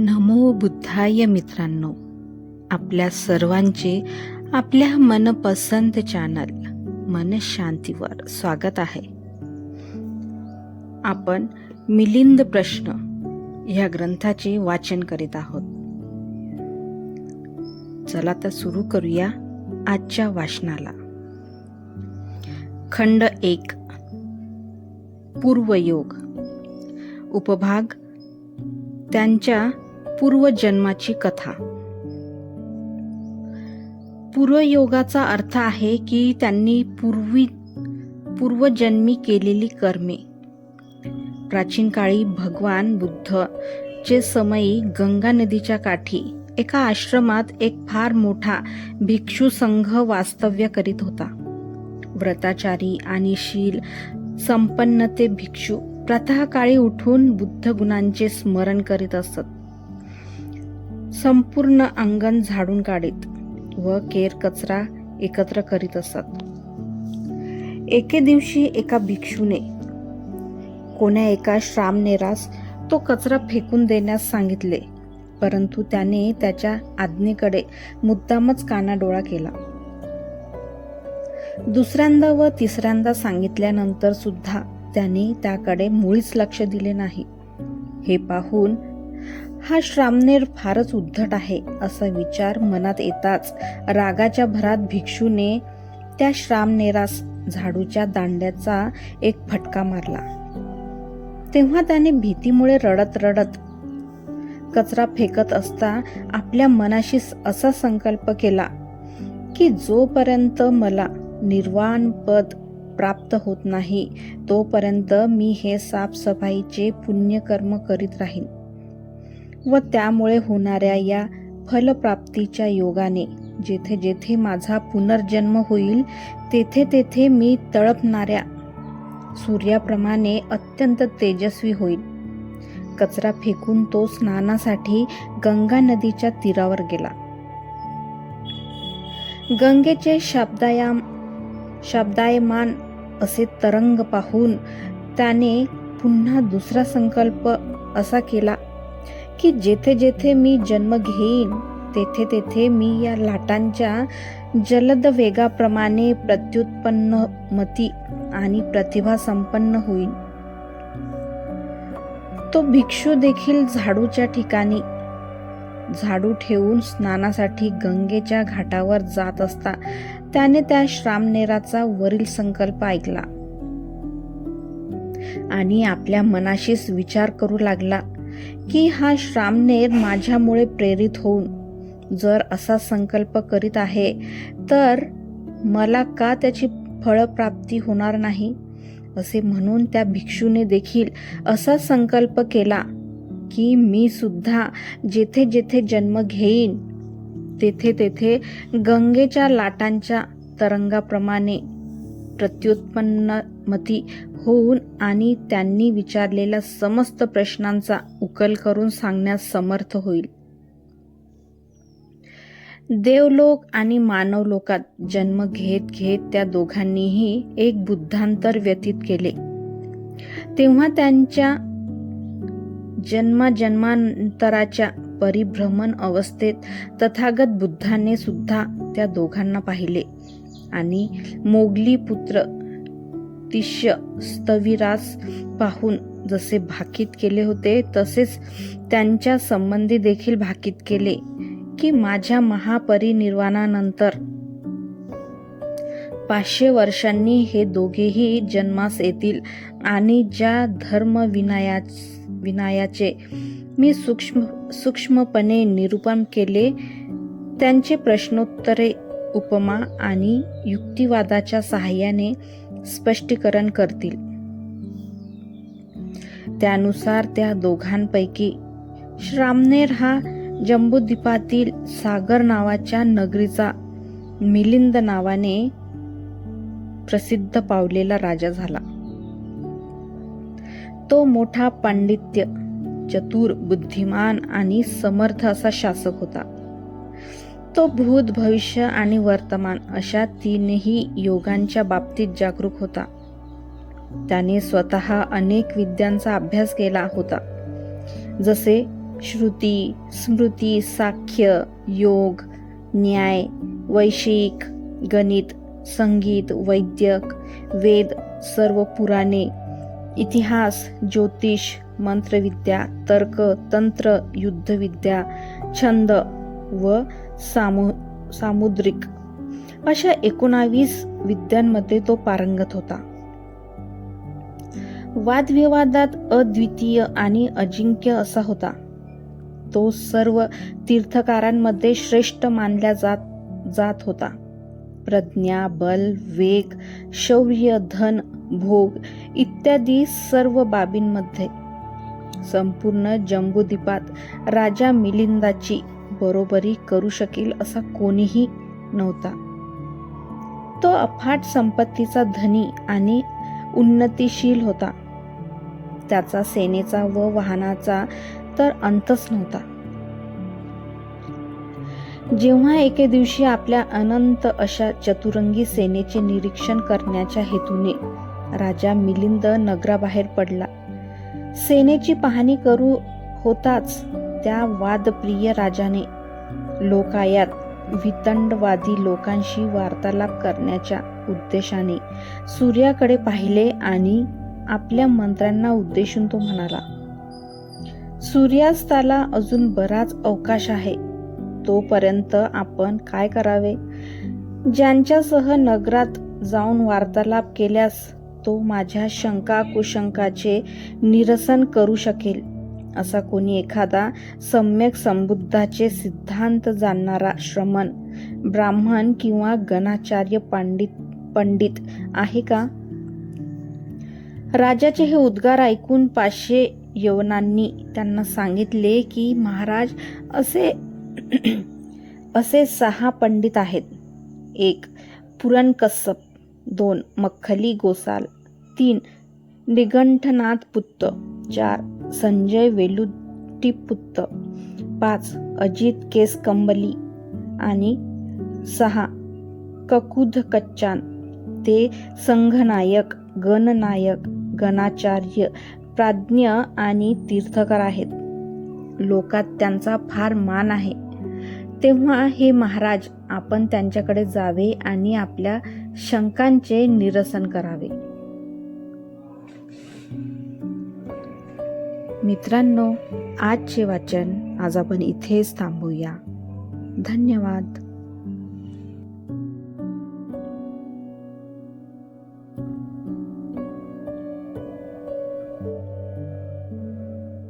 नमो बुद्धाय मित्रांनो. आपल्या सर्वांचे आपल्या मनपसंत चॅनल मन शांतीवर स्वागत आहे. आपण मिलिंद प्रश्न ह्या ग्रंथाचे वाचन करीत आहोत. चला तर सुरू करूया आजच्या वाचनाला. खंड एक पूर्वयोग. उपभाग त्यांच्या पूर्वजन्माची कथा. पूर्वयोगाचा अर्थ आहे की त्यांनी पूर्वी पूर्वजन्मी केलेली कर्मे. प्राचीन काळी भगवान बुद्ध चे समयी गंगा नदीच्या काठी एका आश्रमात एक फार मोठा भिक्षू संघ वास्तव्य करीत होता. व्रताचारी आणि शील संपन्न ते भिक्षू प्रातःकाळी उठून बुद्ध गुणांचे स्मरण करीत असत. संपूर्ण अंगण झाडून काढीत व केर कचरा एकत्र करीत असत. एके दिवशी एका भिक्षूने कोण्या एका श्रामनेरास तो कचरा फेकून देण्यास सांगितले परंतु त्याने त्याच्या आज्ञेकडे मुद्दामच कानाडोळा केला. दुसऱ्यांदा व तिसऱ्यांदा सांगितल्यानंतर सुद्धा त्याने त्याकडे मुळीच लक्ष दिले नाही. हे पाहून हा श्रामनेर फारच उद्धट आहे असा विचार मनात येताच रागाच्या भरात भिक्षूने त्या श्रामनेरास झाडूच्या दांड्याचा एक फटका मारला. तेव्हा त्याने भीतीमुळे रडत रडत कचरा फेकत असता आपल्या मनाशी असा संकल्प केला की जोपर्यंत मला निर्वाण पद प्राप्त होत नाही तोपर्यंत मी हे साफसफाईचे पुण्यकर्म करीत राहीन. व त्यामुळे होणाऱ्या या फलप्राप्तीच्या योगाने जेथे जेथे माझा पुनर्जन्म होईल तेथे तेथे मी तळपणाऱ्या सूर्याप्रमाणे अत्यंत तेजस्वी होईल कचरा फेकून तो स्नानासाठी गंगा नदीच्या तीरावर गेला. गंगेचे शब्दायाम शब्दायमान असे तरंग पाहून त्याने पुन्हा दुसरा संकल्प असा केला की जेथे जेथे मी जन्म घेईन तेथे तेथे मी या लाटांच्या जलद वेगाप्रमाणे प्रत्युत्पन्न मती आणि प्रतिभा संपन्न होईल तो भिक्षू देखील झाडूच्या ठिकाणी झाडू ठेवून स्नानासाठी गंगेच्या घाटावर जात असता त्याने त्या श्रामनेराचा वरील संकल्प ऐकला. आणि आपल्या मनाशीच विचार करू लागला की हा श्रामनेर माझ्यामुळे प्रेरित होऊन जर असा संकल्प करीत आहे तर मला का त्याची फळप्राप्ती होणार नाही? असे म्हणून त्या भिक्षूने देखील असा संकल्प केला की मी सुद्धा जेथे जेथे जन्म घेईन तेथे तेथे गंगेच्या लाटांच्या तरंगाप्रमाणे प्रत्युत्पन्नमती होऊन आणि त्यांनी विचारलेल्या समस्त प्रश्नांचा उकल करून सांगण्यास समर्थ होईल. देवलोक आणि मानवलोकात जन्म घेत घेत त्या दोघांनीही एक बुद्धांतर व्यतीत केले. तेव्हा त्यांच्या जन्माजन्मांतराच्या परिभ्रमण अवस्थेत तथागत बुद्धाने सुद्धा त्या दोघांना पाहिले. आणि मोगली पुत्र तिष्य स्तविरास पाहून जसे भाकीत केले होते तसेच त्यांच्या संबंधी देखील भाकीत केले की माझ्या महापरिनिर्वाणानंतर पाचशे वर्षांनी हे दोघेही जन्मास येतील आणि ज्या धर्म विनाया विनायाचे मी सूक्ष्म सूक्ष्मपणे निरूपण केले त्यांचे प्रश्नोत्तरे उपमा आणि युक्तिवादाच्या सहाय्याने स्पष्टीकरण करतील. त्यानुसार त्या दोघांपैकी श्रामनेर हा जम्बूद्वीपातील सागर नावाच्या नगरीचा मिलिंद नावाने प्रसिद्ध पावलेला राजा झाला. तो मोठा पांडित्य चतुर बुद्धिमान आणि समर्थ असा शासक होता. तो भूत भविष्य आणि वर्तमान अशा तीनही योगांच्या बाबतीत जागरूक होता. त्याने स्वतः अनेक विद्यांचा अभ्यास केला होता. जसे श्रुती स्मृती साख्य योग न्याय वैशिक गणित संगीत वैद्यक वेद सर्व पुराणे इतिहास ज्योतिष मंत्रविद्या तर्क तंत्र युद्धविद्या छंद व सामु सामुद्रिक. अशा एकोणावीस विद्यांमध्ये तो पारंगत होता. वादविवादात अद्वितीय आणि अजिंक्य असा होता. तो सर्व तीर्थकारांमध्ये श्रेष्ठ मानल्या जात जात होता. प्रज्ञा बल वेग शौर्य धन भोग इत्यादी सर्व बाबींमध्ये. संपूर्ण जम्बुद्वीपात राजा मिलिंदाची बरोबरी करू शकेल असा कोणीही नव्हता. तो अफाट संपत्तीचा धनी आणि उन्नतीशील होता. त्याचा सेनेचा व वाहनाचा तर अंतच नव्हता. जेव्हा एके दिवशी आपल्या अनंत अशा चतुरंगी सेनेचे निरीक्षण करण्याच्या हेतूने राजा मिलिंद नगराबाहेर पडला. सेनेची पाहणी करू होताच त्या वादप्रिय राजाने लोकायात वितंडवादी लोकांशी वार्तालाप करण्याच्या उद्देशाने सूर्याकडे पाहिले आणि आपल्या मंत्र्यांना उद्देशून तो म्हणाला सूर्यास्ताला अजून बराच अवकाश आहे. तोपर्यंत आपण काय करावे? ज्यांच्यासह नगरात जाऊन वार्तालाप केल्यास तो माझ्या शंका कुशंकाचे निरसन करू शकेल. असा कोणी एखादा सम्यक संबुद्धाचे सिद्धांत जाणणारा श्रमण ब्राह्मण किंवा गणाचार्य पंडित पंडित आहे का? राजाचे हे उद्गार ऐकून पाचशे यवनांनी त्यांना सांगितले की महाराज असे असे सहा पंडित आहेत. एक पुरण कस्सप दोन मख्खली गोसाल. तीन निगंठनाथ पुत्त. चार संजय वेलुटीपुत्त पाच अजित केस कंबली आणि सहा ककुध कच्चान. ते संघनायक गणनायक गणाचार्य प्राज्ञ आणि तीर्थकर आहेत. लोकात त्यांचा फार मान आहे. तेव्हा हे महाराज आपण त्यांच्याकडे जावे आणि आपल्या शंकांचे निरसन करावे. मित्रांनो आजचे वाचन आज आपण इथेच थांबूया. धन्यवाद.